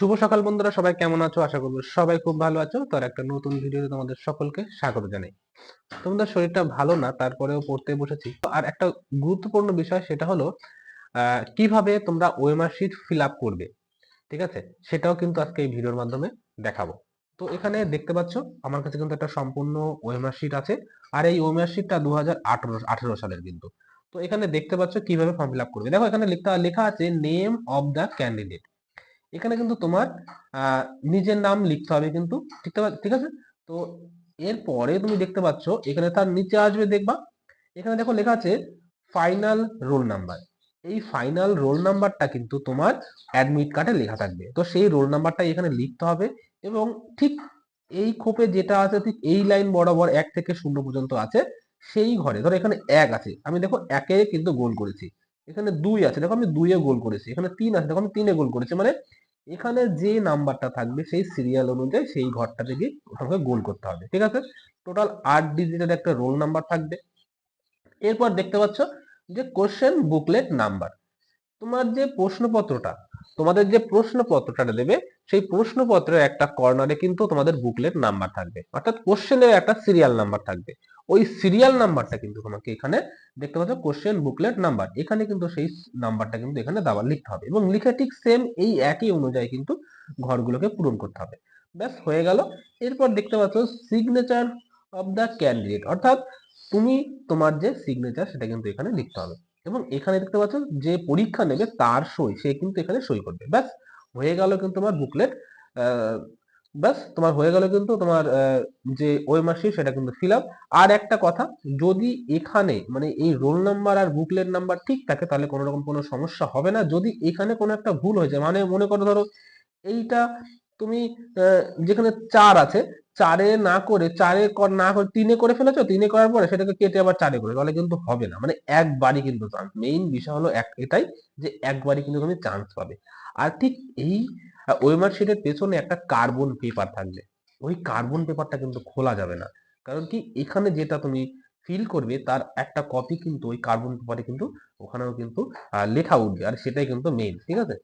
শুভ সকাল বন্ধুরা, সবাই কেমন আছো? আশা করব সবাই খুব ভালো আছো। তার একটা নতুন ভিডিওতে তোমাদের সকলকে স্বাগত জানাই। তোমাদের শরীরটা ভালো না, তারপরেও পড়তে বসেছি। আর একটা গুরুত্বপূর্ণ বিষয় সেটা হলো কীভাবে তোমরা ওএমআর শিট ফিল আপ করবে, ঠিক আছে? সেটাও কিন্তু আজকে এই ভিডিওর মাধ্যমে দেখাবো। তো এখানে দেখতে পাচ্ছ, আমার কাছে কিন্তু একটা সম্পূর্ণ ওএমআর শিট আছে। আর এই ওএমআর শিটটা দু হাজার আঠারো সালের কিন্তু। তো এখানে দেখতে পাচ্ছ কীভাবে ফর্ম ফিল আপ করবে। দেখো এখানে লেখা আছে, নেম অফ দ্য ক্যান্ডিডেট। এখানে কিন্তু তোমার নিজের নাম লিখতে হবে কিন্তু, ঠিক আছে? তো এরপরে তুমি দেখতে পাচ্ছ, এখানে তার নিচে আসবে দেখবা, এখানে দেখো লেখা আছে ফাইনাল রোল নাম্বার এই ফাইনাল রোল নাম্বারটা কিন্তু তোমার অ্যাডমিট কার্ডে লেখা থাকবে। তো সেই রোল নাম্বারটা এখানে লিখতে হবে এবং ঠিক এই খোপে যেটা আছে, ঠিক এই লাইন বরাবর এক থেকে শূন্য পর্যন্ত আছে, সেই ঘরে, ধরো এখানে এক আছে, আমি দেখো একে কিন্তু গোল করেছি। এখানে দুই আছে, দেখো আমি দুইয়ে গোল করেছি, এখানে তিন আছে, দেখো আমি তিনে গোল করেছি মানে এখানে যে নাম্বারটা থাকবে সেই সিরিয়াল অনুযায়ী সেই ঘরটা থেকে ওটাকে গোল করতে হবে, ঠিক আছে? টোটাল আট ডিজিটের একটা রোল নাম্বার থাকবে। এরপর দেখতে পাচ্ছ যে কোশ্চেন বুকলেট নাম্বার তোমার যে প্রশ্নপত্রটা, তোমাদের যে প্রশ্নপত্রটা দেবে, সেই প্রশ্নপত্রের একটা কর্নারে কিন্তু তোমাদের বুকলেট নাম্বার থাকবে। অর্থাৎ কোশ্চেনের একটা সিরিয়াল নাম্বার থাকবে। ওই সিরিয়াল নাম্বারটা কিন্তু তোমাকে এখানে দেখতে পাচ্ছ কোশ্চেন বুকলেট নাম্বার এখানে কিন্তু সেই নাম্বারটা কিন্তু এখানে দাবার লিখতে হবে। এবং লিখে ঠিক সেম এই একই অনুযায়ী কিন্তু ঘরগুলোকে পূরণ করতে হবে। ব্যাস, হয়ে গেল। এরপর দেখতে পাচ্ছ সিগনেচার অফ দ্য ক্যান্ডিডেট অর্থাৎ তুমি তোমার যে সিগনেচার সেটা কিন্তু এখানে লিখতে হবে। এবং এখানে দেখতে পাচ্ছ, যে পরীক্ষা নেবে তার সই, সে কিন্তু এখানে সই করবে। ব্যাস, হয়ে গেল কিন্তু তোমার বুকলেট ব্যাস, তোমার হয়ে গেল কিন্তু তোমার যে ওয়েমার্কশিট সেটা কিন্তু ফিল আপ আর একটা কথা, যদি এখানে মানে এই রোল নাম্বার আর বুকলেট নাম্বার ঠিক থাকে, তাহলে কোনো রকম কোনো সমস্যা হবে না। যদি এখানে কোনো একটা ভুল হয়ে যায় মানে মনে করো ধরো এইটা তুমি যেখানে চার আছে, চারে না করে, চারে না করে, তিনে করে ফেলেছো, তিনে করার পরে সেটাকে কেটে আবার চারে করে, তাহলে কিন্তু হবে না। মানে একবারই কিন্তু চান্স মেইন বিষয় হলো এক, এটাই যে একবারই কিন্তু তুমি চান্স পাবে। আর ঠিক এই ওয়েমার শিটের পেছনে একটা কার্বন পেপার থাকবে। ওই কার্বন পেপারটা কিন্তু খোলা যাবে না। কারণ কি? এখানে যেটা তুমি ফিল করবে, তার একটা কপি কিন্তু ওই কার্বন পেপারে কিন্তু ওখানেও কিন্তু লেখা উঠবে। আর সেটাই কিন্তু মেইন ঠিক আছে?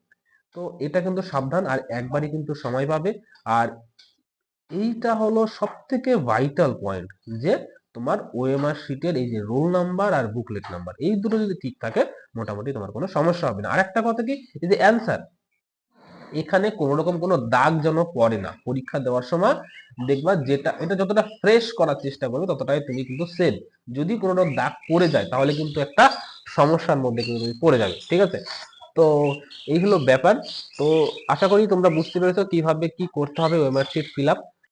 তো এটা কিন্তু সাবধান, আর একবারই কিন্তু সময় পাবে। আর এইটা হলো সব থেকে ভাইটাল পয়েন্ট যে তোমার ওএমআর শিটের এই যে রোল নাম্বার আর বুকলেট নাম্বার এই দুটো যদি ঠিক থাকে, মোটামুটি তোমার কোনো সমস্যা হবে না। আর একটা কথা কি? এই যে অ্যান্সার এখানে কোনো রকম কোনো দাগ যেন পড়ে না। পরীক্ষা দেওয়ার সময় দেখবা যেটা, এটা যতটা ফ্রেশ করার চেষ্টা করবে, ততটাই তুমি কিন্তু সেভ যদি কোনো রকম দাগ পড়ে যায়, তাহলে কিন্তু একটা সমস্যার মধ্যে কিন্তু তুমি পড়ে যাবে, ঠিক আছে? তো এই হলো ব্যাপার। তো আশা করি তোমরা বুঝতে পেরেছ কীভাবে কি করতে হবে ওয়েমার ফিল আপ